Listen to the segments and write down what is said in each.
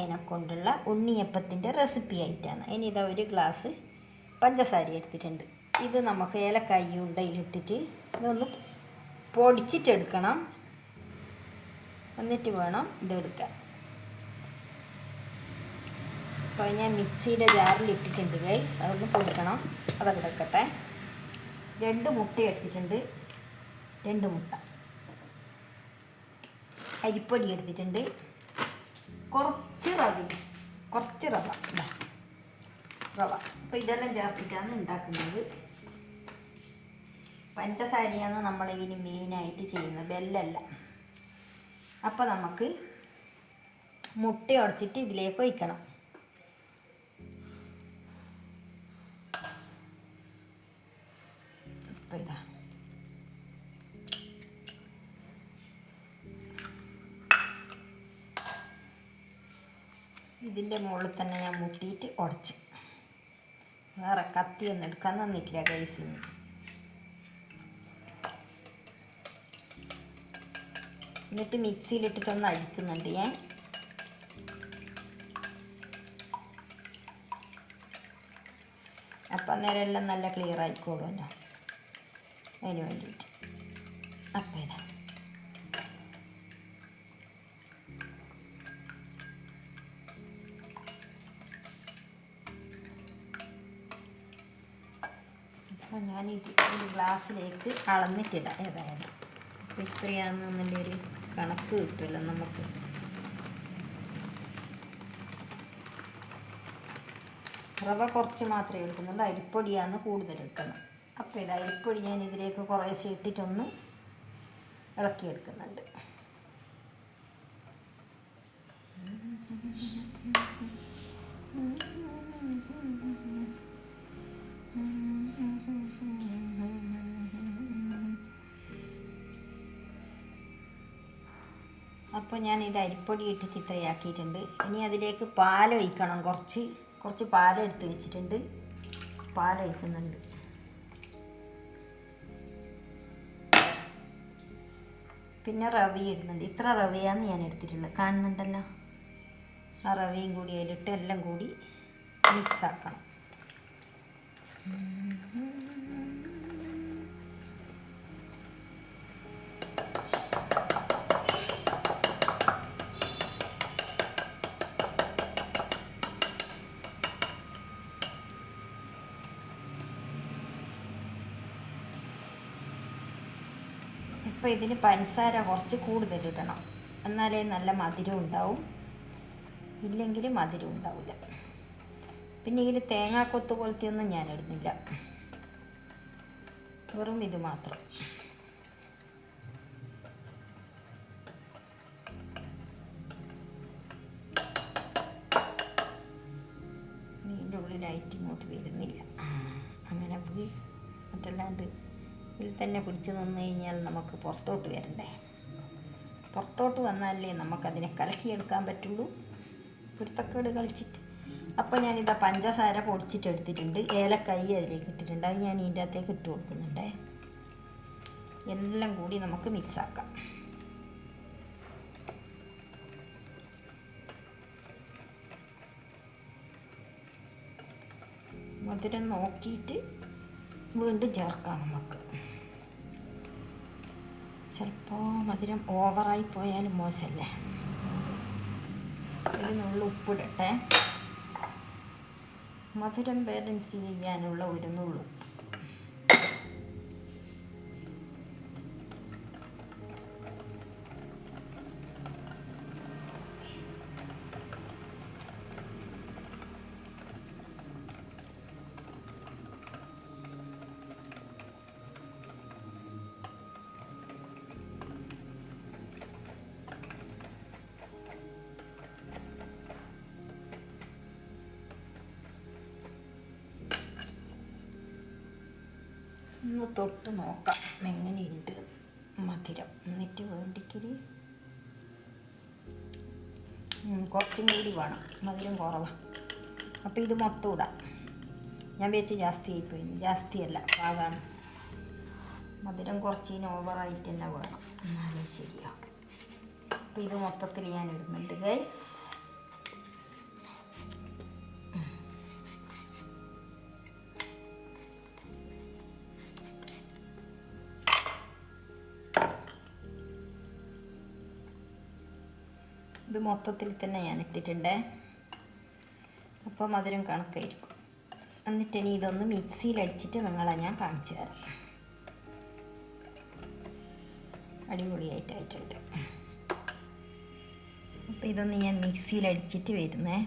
പഞ്ചസാരേനെ കൊണ്ടുള്ള ഉണ്ണിയപ്പത്തിന്റെ റെസിപ്പി ആയിട്ടാണ്. ഇനി ഇതാ ഒരു ഗ്ലാസ് പഞ്ചസാര എടുത്തിട്ടുണ്ട്. ഇത് നമുക്ക് ഏലക്കായി ഉണ്ടയിലിട്ടിട്ട് ഇതൊന്ന് പൊടിച്ചിട്ടെടുക്കണം. എന്നിട്ട് വേണം ഇതെടുക്കാൻ. അപ്പോൾ ഞാൻ മിക്സിയുടെ ജാറിൽ ഇട്ടിട്ടുണ്ട് ഗൈസ് അതൊന്ന് പൊടിക്കണം. അതൊക്കെ എടുക്കട്ടെ രണ്ട് മുട്ട എടുത്തിട്ടുണ്ട്. രണ്ട് മുട്ട. അരിപ്പൊടി എടുത്തിട്ടുണ്ട്. കുറച്ച് റവ കുറച്ച് റവ. റവ. അപ്പോൾ ഇതെല്ലാം ചേർത്തിട്ടാണ് ഉണ്ടാക്കുന്നത്. പഞ്ചസാരയാണ് നമ്മൾ ഇതിന് മെയിനായിട്ട് ചെയ്യുന്നത്. ബെല്ലല്ല. അപ്പോൾ നമുക്ക് മുട്ട ഉടച്ചിട്ട് ഇതിലേക്ക് ഒഴിക്കണം. അപ്പോൾ ഇതാ. ഇതിന്റെ മുകളിൽ തന്നെ ഞാൻ മുട്ടിയിട്ട് ഉടച്ച്. വേറെ കത്തിയൊന്നും എടുക്കാൻ തന്നിട്ടില്ല കൈസിന് എന്നിട്ട് മിക്സിയിലിട്ടിട്ടൊന്ന് അഴിക്കുന്നുണ്ട് ഞാൻ. അപ്പം അന്നേരം എല്ലാം നല്ല ക്ലിയർ ആയിക്കോളുമല്ലോ. അതിന് വേണ്ടിയിട്ട്. അപ്പം ഇതാ. അപ്പോൾ ഈ ഗ്ലാസ്സിലേക്ക് അളന്നിട്ടിടാം ഏതായാലും. അപ്പോൾ ഇത്രയാണെന്നുള്ള ഒരു കണക്ക് കിട്ടുമല്ലോ നമുക്ക്. റവ കുറച്ച് മാത്രമേ എടുക്കുന്നുള്ളൂ. അരിപ്പൊടിയാണ് കൂടുതൽ എടുക്കുന്നത്. അപ്പോൾ ഇത് അരിപ്പൊടി ഞാൻ ഇതിലേക്ക് കുറേശ്ശെ ഇട്ടിട്ടൊന്ന് ഇളക്കിയെടുക്കുന്നുണ്ട്. അപ്പോൾ ഞാൻ ഇത് അരിപ്പൊടി ഇട്ട് ചിത്രയാക്കിയിട്ടുണ്ട്. ഇനി അതിലേക്ക് പാൽ ഒഴിക്കണം. കുറച്ച് കുറച്ച് പാൽ എടുത്ത് വെച്ചിട്ടുണ്ട്. പാൽ ഒഴിക്കുന്നുണ്ട്. പിന്നെ റവി ഇടുന്നുണ്ട്. ഇത്ര റവയാണ് ഞാൻ എടുത്തിട്ടുള്ളത്. കാണുന്നുണ്ടല്ലോ? ആ റവയും കൂടി അതിലിട്ട് എല്ലാം കൂടി മിക്സ് ആക്കണം. ഇപ്പോൾ ഇതിന് പഞ്ചസാര കുറച്ച് കൂടുതൽ ഇടണം. എന്നാലേ നല്ല മധുരം ഉണ്ടാവും. ഇല്ലെങ്കിൽ മധുരം ഉണ്ടാവില്ല. പിന്നെ ഇതിൽ തേങ്ങാക്കൊത്ത് പോലത്തെ ഒന്നും ഞാൻ ഇടുന്നില്ല. വെറും ഇത് മാത്രം. ഇതിന്റെ ഉള്ളിൽ ലൈറ്റ് ഇങ്ങോട്ട് വരുന്നില്ല. അങ്ങനെ പോയി. മറ്റല്ലാണ്ട് ഇതിൽ തന്നെ പിടിച്ചു നിന്ന് കഴിഞ്ഞാൽ നമുക്ക് പുറത്തോട്ട് വരണ്ടേ? പുറത്തോട്ട് വന്നാലേ നമുക്കതിനെ കലക്കിയെടുക്കാൻ പറ്റുള്ളൂ. കുരുത്തക്കേട് കളിച്ചിട്ട്. അപ്പോൾ ഞാനിതാ പഞ്ചസാര പൊടിച്ചിട്ട് എടുത്തിട്ടുണ്ട്. ഏലക്കായി അതിലേക്ക് ഇട്ടിട്ടുണ്ട്. അത് ഞാൻ ഇതിന്റെ അകത്തേക്ക് ഇട്ട് കൊടുക്കുന്നുണ്ടേ. എല്ലാം കൂടി നമുക്ക് മിക്സാക്കാം മധുരം നോക്കിയിട്ട് വീണ്ടും ചേർക്കാം നമുക്ക്. ചിലപ്പോൾ മധുരം ഓവറായി പോയാലും മോശമല്ലേ ഇതിനുള്ള നുള്ളു ഉപ്പിടട്ടെ. മധുരം ബാലൻസ് ചെയ്യാനുള്ള ഒരു നുള്ളു ഒന്ന് തൊട്ട് നോക്കാം. എങ്ങനെയുണ്ട് മധുരം? എന്നിട്ട് വേണ്ടിക്കിരി. കുറച്ചും കൂടി വേണം. മധുരം കുറവാണ് അപ്പോൾ ഇത് മൊത്തം ഇടാം. ഞാൻ വെച്ച് ജാസ്തി ആയിപ്പോയി. ജാസ്തിയല്ല പാകാണ് മധുരം കുറച്ചിന് ഓവറായിട്ട് തന്നെ വേണം. എന്നാലും ശരിയാവും അപ്പം ഇത് മൊത്തത്തിൽ ഞാൻ ഇടുന്നുണ്ട് ഗൈസ് ഇത് മൊത്തത്തിൽ തന്നെ ഞാൻ ഇട്ടിട്ടുണ്ട്. അപ്പം മധുരം കണക്കായിരിക്കും. എന്നിട്ട് ഇനി ഇതൊന്ന് മിക്സിയിൽ അടിച്ചിട്ട് നിങ്ങളെ ഞാൻ കാണിച്ചു തരാം. അടിപൊളിയായിട്ടായിട്ടുണ്ട്. അപ്പോൾ ഇതൊന്ന് ഞാൻ മിക്സിയിൽ അടിച്ചിട്ട് വരുന്നേ.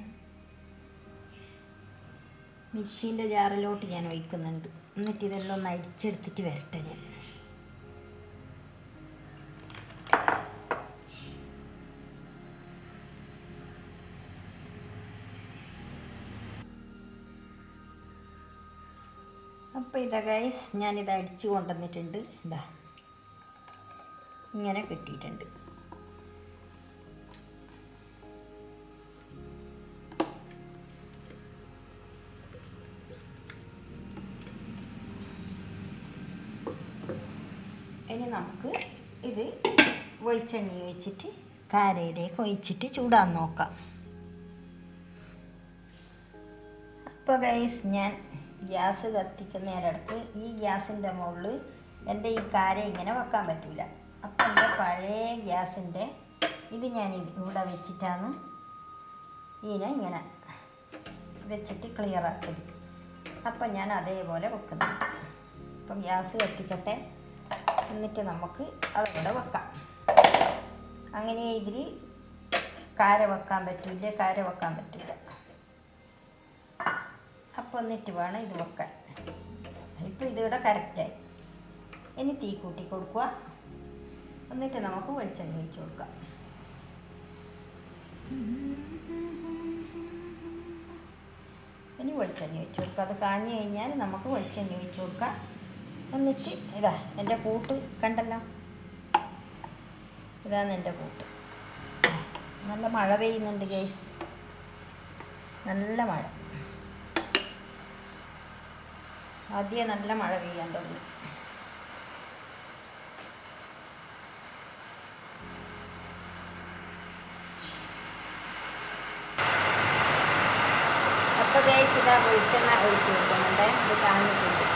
മിക്സീന്റെ ജാറിലോട്ട് ഞാൻ ഒഴിക്കുന്നുണ്ട്. എന്നിട്ട് ഇതെല്ലാം ഒന്ന് അടിച്ചെടുത്തിട്ട് വരട്ടെ ഞാൻ. ഇതാ ഗൈസ് ഞാനിത് അടിച്ചു കൊണ്ടുവന്നിട്ടുണ്ട്. ഇതാ. ഇങ്ങനെ കിട്ടിയിട്ടുണ്ട്. ഇനി നമുക്ക് ഇത് വെളിച്ചെണ്ണ ഒഴിച്ചിട്ട് കാരയിലേക്ക് ഒഴിച്ചിട്ട് ചൂടാൻ നോക്കാം. അപ്പോൾ ഗൈസ് ഞാൻ ഗ്യാസ് കത്തിക്കുന്നതിനിടക്ക് ഈ ഗ്യാസിന്റെ മുകളിൽ എന്റെ ഈ കാര ഇങ്ങനെ വെക്കാൻ പറ്റില്ല അപ്പം എന്റെ പഴയ ഗ്യാസിന്റെ ഇത് ഞാൻ ഇവിടെ വെച്ചിട്ടാണ് ഇതിനെ ഇങ്ങനെ വെച്ചിട്ട് ക്ലിയർ ആക്കരുത് അപ്പം ഞാൻ അതേപോലെ വെക്കുന്നു. അപ്പം ഗ്യാസ് കത്തിക്കട്ടെ. എന്നിട്ട് നമുക്ക് അതവിടെ വെക്കാം. അങ്ങനെ ഇതിൽ കാര വെക്കാൻ പറ്റില്ല കാര വെക്കാൻ പറ്റില്ല. എന്നിട്ട് വേണം ഇത് വെക്കാൻ. ഇപ്പോൾ ഇതിവിടെ കറക്റ്റായി ഇനി തീ കൂട്ടി കൊടുക്കുക. എന്നിട്ട് നമുക്ക് വെളിച്ചെണ്ണ ഒഴിച്ചു കൊടുക്കാം. ഇനി വെളിച്ചെണ്ണ ഒഴിച്ചു കൊടുക്കുക അത് കാഞ്ഞു കഴിഞ്ഞാൽ നമുക്ക് വെളിച്ചെണ്ണ ഒഴിച്ചു കൊടുക്കാം. എന്നിട്ട് ഇതാ എന്റെ കൂട്ട് കണ്ടല്ലോ? ഇതാണ് എന്റെ കൂട്ട്. നല്ല മഴ പെയ്യുന്നുണ്ട് ഗേസ് നല്ല മഴ. ആദ്യം നല്ല മഴ പെയ്യാൻ തുടങ്ങി. അപ്പോൾ ഇതാ വെളിച്ചെണ്ണ ഒഴിച്ചു കൊടുക്കുന്നുണ്ട്. ഇത് കാണിച്ചിട്ടുണ്ട്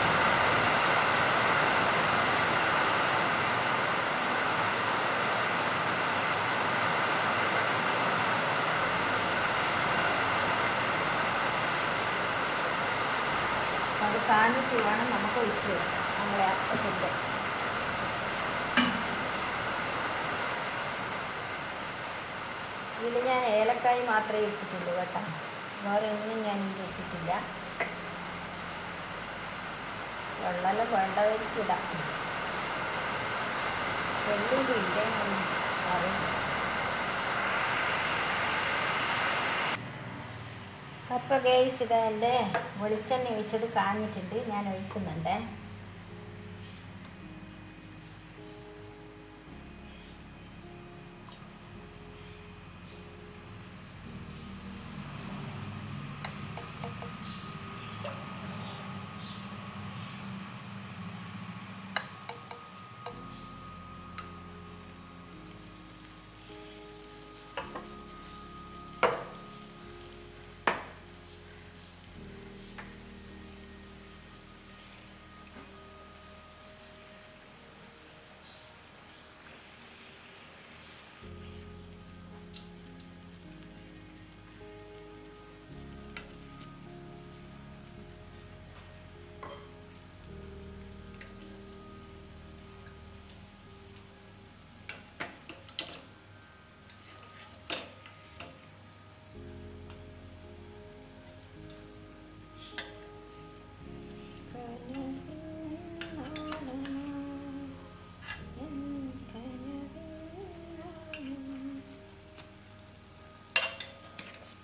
കാണിച്ച് വേണം നമുക്ക് ഒഴിച്ച് നമ്മളെ അപ്പത്തിന്റെ ഇതിൽ ഞാൻ ഏലക്കായി മാത്രമേ ഇട്ടിട്ടുള്ളൂ കേട്ടോ. വേറെ ഒന്നും ഞാൻ ഇതിൽ ഇട്ടിട്ടില്ല. വെള്ളമെല്ലാം വേണ്ടവർക്ക് ഇടാം. വെള്ളുള്ളി ഇല്ലേ അറിയില്ല. അപ്പോൾ ഗേസ് ഇത് എന്റെ വെളിച്ചെണ്ണ ഒഴിച്ചത് കാഞ്ഞിട്ടുണ്ട്. ഞാൻ ഒഴിക്കുന്നുണ്ട്.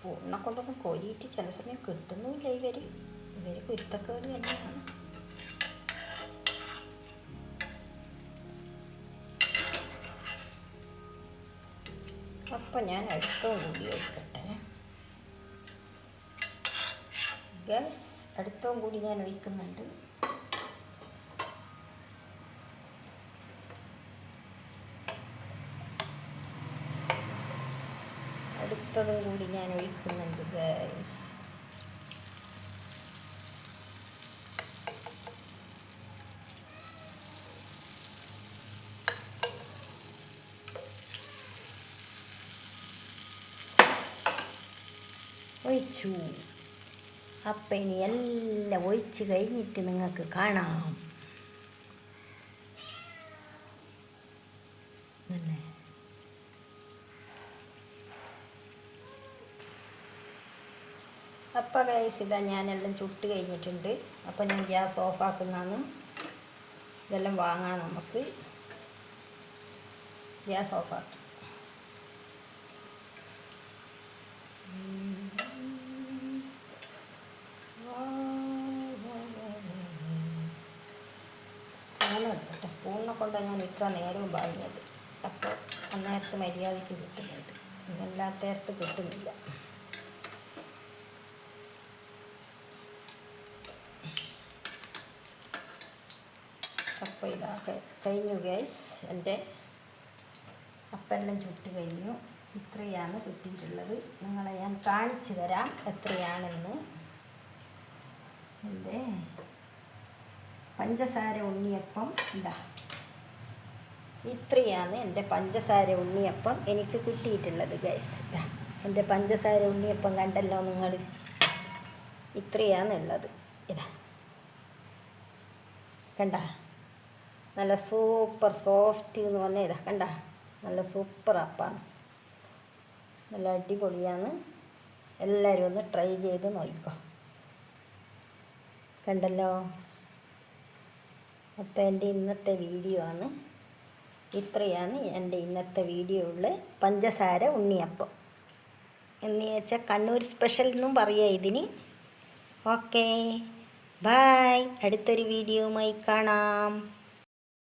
സ്പൂണിനെ കൊണ്ടൊന്നും കോരിയിട്ട് ചില സമയം കിട്ടുന്നുമില്ല ഇവർ ഇവർ കുരുത്തക്കേട് തന്നെയാണ്. അപ്പം ഞാൻ അടുത്ത കൂടി ഒഴിക്കട്ടെ ഗ്യാസ് അടുത്തവും കൂടി ഞാൻ ഒഴിക്കുന്നുണ്ട് അടുത്തതും കൂടി ഞാൻ ഒഴിക്കുന്നുണ്ട് ഗൈസ് ഒഴിച്ചു. അപ്പം ഇനി എല്ലാം ഒഴിച്ച് കഴിഞ്ഞിട്ട് നിങ്ങൾക്ക് കാണാം അല്ലേ അപ്പം ഗൈസ് ഇതാ ഞാനെല്ലാം ചുട്ട് കഴിഞ്ഞിട്ടുണ്ട്. അപ്പം ഞാൻ ഗ്യാസ് ഓഫാക്കുന്നതാണ്. ഇതെല്ലാം വാങ്ങാം നമുക്ക്. ഗ്യാസ് ഓഫാക്കി. സ്പൂണെടുത്തിട്ട് സ്പൂണിനെ കൊണ്ട് ഞാൻ ഇത്ര നേരവും വാങ്ങിയത് അപ്പോൾ അന്നേരത്ത് മര്യാദയ്ക്ക് കിട്ടുന്നുണ്ട്. നേരത്ത് കിട്ടുന്നില്ല. അപ്പോൾ ഇതാക്കെ കഴിഞ്ഞു ഗൈസ് എന്റെ അപ്പെല്ലാം ചുട്ട് കഴിഞ്ഞു. ഇത്രയാണ് കിട്ടിയിട്ടുള്ളത്. നിങ്ങളെ ഞാൻ കാണിച്ചു തരാം എത്രയാണെന്ന്. എന്റെ പഞ്ചസാര ഉണ്ണിയപ്പം ഇതാ. ഇത്രയാണ് എന്റെ പഞ്ചസാര ഉണ്ണിയപ്പം എനിക്ക് കിട്ടിയിട്ടുള്ളത് ഗൈസ് ഇതാ. എന്റെ പഞ്ചസാര ഉണ്ണിയപ്പം കണ്ടല്ലോ നിങ്ങൾ. ഇത്രയാണുള്ളത്. ഇതാ. കണ്ട? നല്ല സൂപ്പർ സോഫ്റ്റ് എന്ന് പറഞ്ഞാൽ ഇതാ കണ്ട? നല്ല സൂപ്പർ അപ്പാണ്. നല്ല അടിപൊളിയാണ്. എല്ലാവരും ഒന്ന് ട്രൈ ചെയ്ത് നോക്കിക്കോ. കണ്ടല്ലോ? അപ്പോൾ എന്റെ ഇന്നത്തെ വീഡിയോ ആണ്. ഇത്രയാണ് എന്റെ ഇന്നത്തെ വീഡിയോയിൽ പഞ്ചസാര ഉണ്ണിയപ്പം. എന്ന് വെച്ചാൽ കണ്ണൂർ സ്പെഷ്യൽ എന്നും പറയുക ഇതിന്. ഓക്കേ. ബായ് അടുത്തൊരു വീഡിയോയുമായി കാണാം.